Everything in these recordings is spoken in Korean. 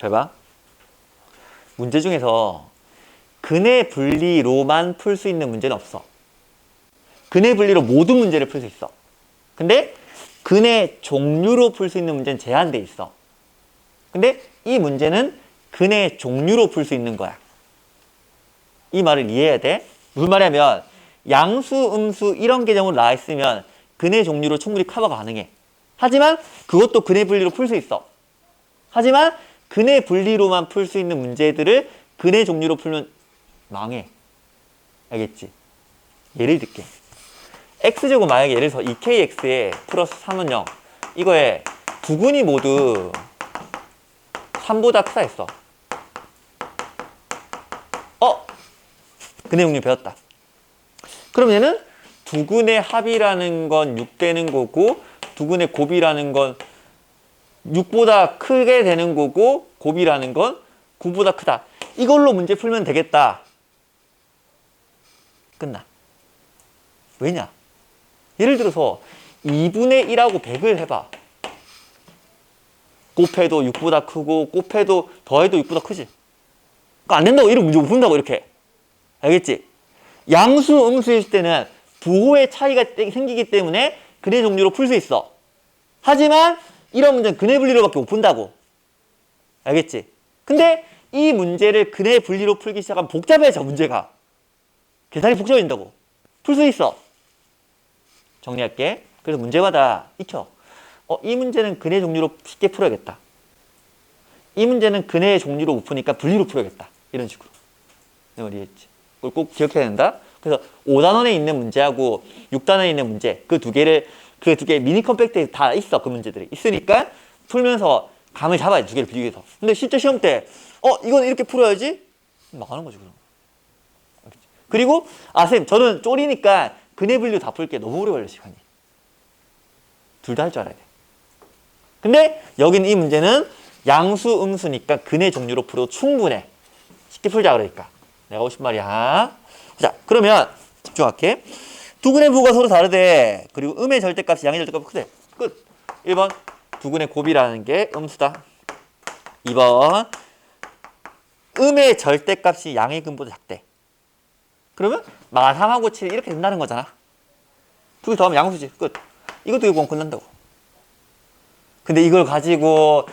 잘 봐. 문제 중에서 근해 분리로만 풀 수 있는 문제는 없어. 근해 분리로 모든 문제를 풀 수 있어. 근데 근해 종류로 풀 수 있는 문제는 제한돼 있어. 근데 이 문제는 근해 종류로 풀 수 있는 거야. 이 말을 이해해야 돼. 무슨 말이냐면 양수, 음수 이런 개념으로 나와 있으면 근해 종류로 충분히 커버 가능해. 하지만 그것도 근해 분리로 풀 수 있어. 하지만 근해 분리로만 풀 수 있는 문제들을 근해 종류로 풀면 망해. 알겠지? 예를 들게. x제곱 만약에 예를 들어서 2kx에 플러스 3은 0. 이거에 두 근이 모두 3보다 크다 했어. 어? 근해 종류 배웠다. 그럼 얘는 두 근의 합이라는 건 6 되는 거고 두 근의 곱이라는 건 6보다 크게 되는 거고 곱이라는 건 9보다 크다. 이걸로 문제 풀면 되겠다. 끝나. 왜냐? 예를 들어서 2분의 1하고 100을 해봐. 곱해도 6보다 크고 곱해도 더해도 6보다 크지. 그러니까 안 된다고 이런 문제 못 푼다고 이렇게. 알겠지? 양수, 음수일 때는 부호의 차이가 생기기 때문에 근해 종류로 풀 수 있어. 하지만 이런 문제는 근해 분리로밖에 못 푼다고. 알겠지? 근데 이 문제를 근해 분리로 풀기 시작하면 복잡해져 문제가. 계산이 복잡해진다고. 풀 수 있어. 정리할게. 그래서 문제마다 익혀. 어, 이 문제는 근해 종류로 쉽게 풀어야겠다. 이 문제는 근해 종류로 못 푸니까 분리로 풀어야겠다. 이런 식으로. 내 말이 했지. 그걸 꼭 기억해야 된다. 그래서 5단원에 있는 문제하고 6단원에 있는 문제 그 두 개를 그 두 개 미니 컴팩트에 다 있어 그 문제들이. 있으니까 풀면서 감을 잡아야 돼두 개를 비교해서. 근데 실제 시험 때 어 이건 이렇게 풀어야지? 망하는 거지 그럼? 그리고 아 선생님 저는 쫄이니까 근해 분류 다 풀게. 너무 오래 걸려 시간이. 둘 다 할 줄 알아야 돼. 근데 여기는 이 문제는 양수 음수니까 근해 종류로 풀어도 충분해. 쉽게 풀자 그러니까. 내가 싶은 말이야. 자, 그러면 집중할게. 두 근의 부가 서로 다르대. 그리고 음의 절대값이 양의 절대값이 크대. 끝. 1번 두 근의 곱이라는 게 음수다. 2번 음의 절대값이 양의 근보다 작대. 그러면 마3하고 7 이렇게 된다는 거잖아. 두 개 더하면 양수지. 끝. 이것도 이거 끝난다고. 근데 이걸 가지고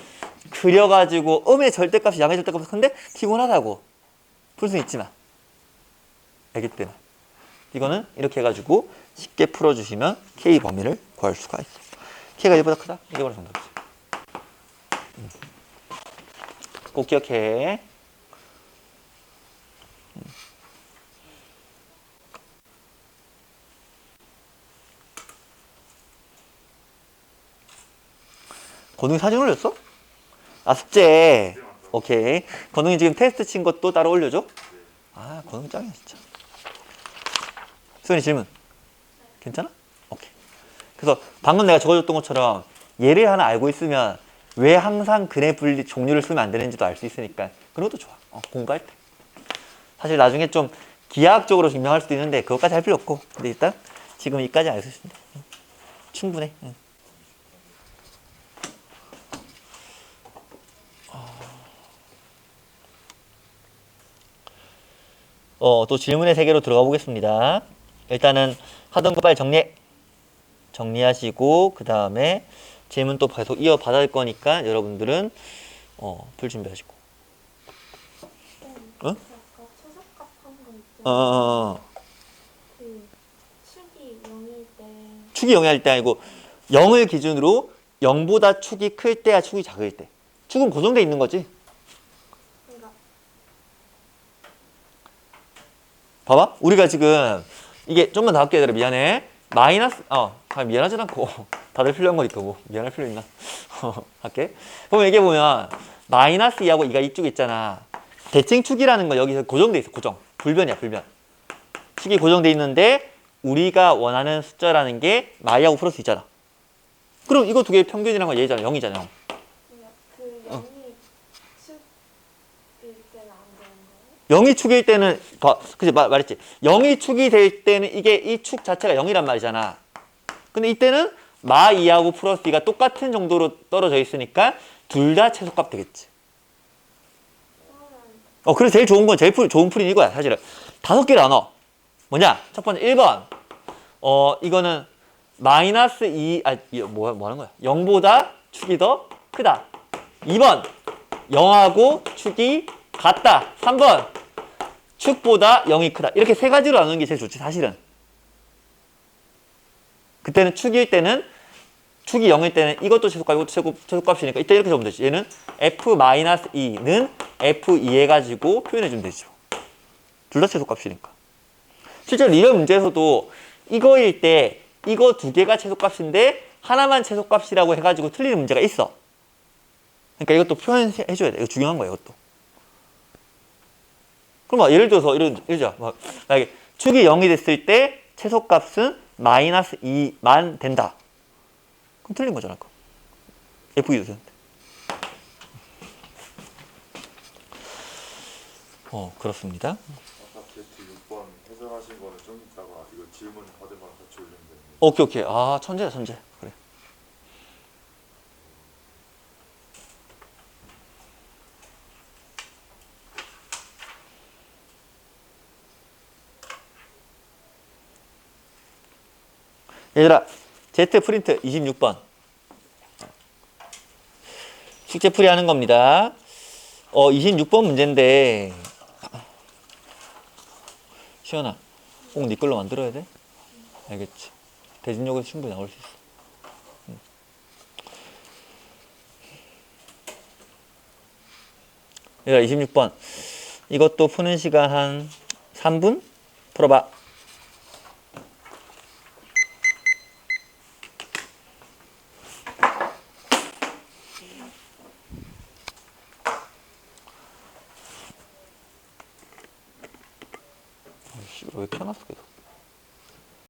그려가지고 음의 절대값이 양의 절대값이 큰데 피곤하다고. 풀수 있지만. 때문에 이거는 이렇게 해가지고 쉽게 풀어주시면 K 범위를 구할 수가 있어. K가 1보다 크다? 이게 바로 정답이지. 음. 꼭 기억해. 음. 건웅이 사진 올렸어? 아 숙제. 오케이. 건웅이 지금 테스트 친 것도 따로 올려줘? 아 건웅이 짱이야 진짜. 수현이 질문. 괜찮아? 오케이. 그래서 방금 내가 적어줬던 것처럼 예를 하나 알고 있으면 왜 항상 근해 분리 종류를 쓰면 안 되는지도 알 수 있으니까 그런 것도 좋아. 어, 공부할 때. 사실 나중에 좀 기하학적으로 증명할 수도 있는데 그것까지 할 필요 없고 근데 일단 지금 이까지 알수 있습니다. 응. 충분해. 응. 어, 또 질문의 세계로 들어가 보겠습니다. 일단은 하던 거 빨리 정리 정리하시고 그 다음에 질문 또 계속 이어 받을 거니까 여러분들은 어, 풀 준비하시고. 어? 있죠? 어, 어, 어. 그 축이 0일 때 축이 0일 때 아니고 0을 기준으로 0보다 축이 클 때야 축이 작을 때. 축은 고정돼 있는 거지. 봐봐. 우리가 지금 이게 좀만 더 할게 얘들아 미안해. 마이너스 어 아, 미안하진 않고 다들 필요한 거니까 뭐 미안할 필요 있나? 어, 할게. 보면 이게 보면 마이너스 2하고 2가 이쪽에 있잖아. 대칭 축이라는 건 여기서 고정돼 있어. 고정. 불변이야 불변. 축이 고정돼 있는데 우리가 원하는 숫자라는 게 마이하고 플러스 있잖아. 그럼 이거 두 개의 평균이라는 건 얘잖아. 0이잖아. 0. 그러니까 그 0이 축일 때는 안 0이 축일 때는 봐, 그지 말, 말했지 0이 축이 될 때는 이게 이 축 자체가 0이란 말이잖아 근데 이때는 마 2하고 플러스 2가 똑같은 정도로 떨어져 있으니까 둘 다 최소값 되겠지 어, 그래서 제일 좋은 건 제일 풀, 좋은 풀이는 이거야, 사실은. 다섯 개를 나눠. 뭐냐? 첫 번째, 1번. 어, 이거는 마이너스 2, 아, 이- 뭐, 뭐 하는 거야? 0보다 축이 더 크다. 2번. 0하고 축이 같다. 3번. 축보다 0이 크다. 이렇게 세 가지로 나누는 게 제일 좋지, 사실은. 그때는 축일 때는 축이 0일 때는 이것도 최소값, 이것도 최고, 최소값이니까 이때 이렇게 적으면 되지. 얘는 f-2는 f2 해가지고 표현해주면 되죠. 둘 다 최소값이니까. 실제로 리얼 문제에서도 이거일 때 이거 두 개가 최소값인데 하나만 최소값이라고 해가지고 틀리는 문제가 있어. 그러니까 이것도 표현해줘야 돼. 이거 중요한 거야, 이것도. 그럼 막 예를 들어서 이런, 이러자. 막, 만약에 축이 0이 됐을 때 최소값은 마이너스 2만 된다. 그럼 틀린 거잖아. 그거. F2도 되는데. 어, 그렇습니다. 아까 Z 6번 해설하신 거는 좀 이따가 이거 질문 받으면 같이 올리면 됩니다. 오케이, 오케이. 아, 천재야, 천재. 그래. 얘들아, Z 프린트 26번. 숙제 풀이 하는 겁니다. 어, 26번 문제인데. 시연아, 꼭 네 걸로 만들어야 돼? 알겠지. 대진역에서 충분히 나올 수 있어. 음. 얘들아, 26번. 이것도 푸는 시간 한 3분? 풀어봐. 왜 켜놨어, 계속.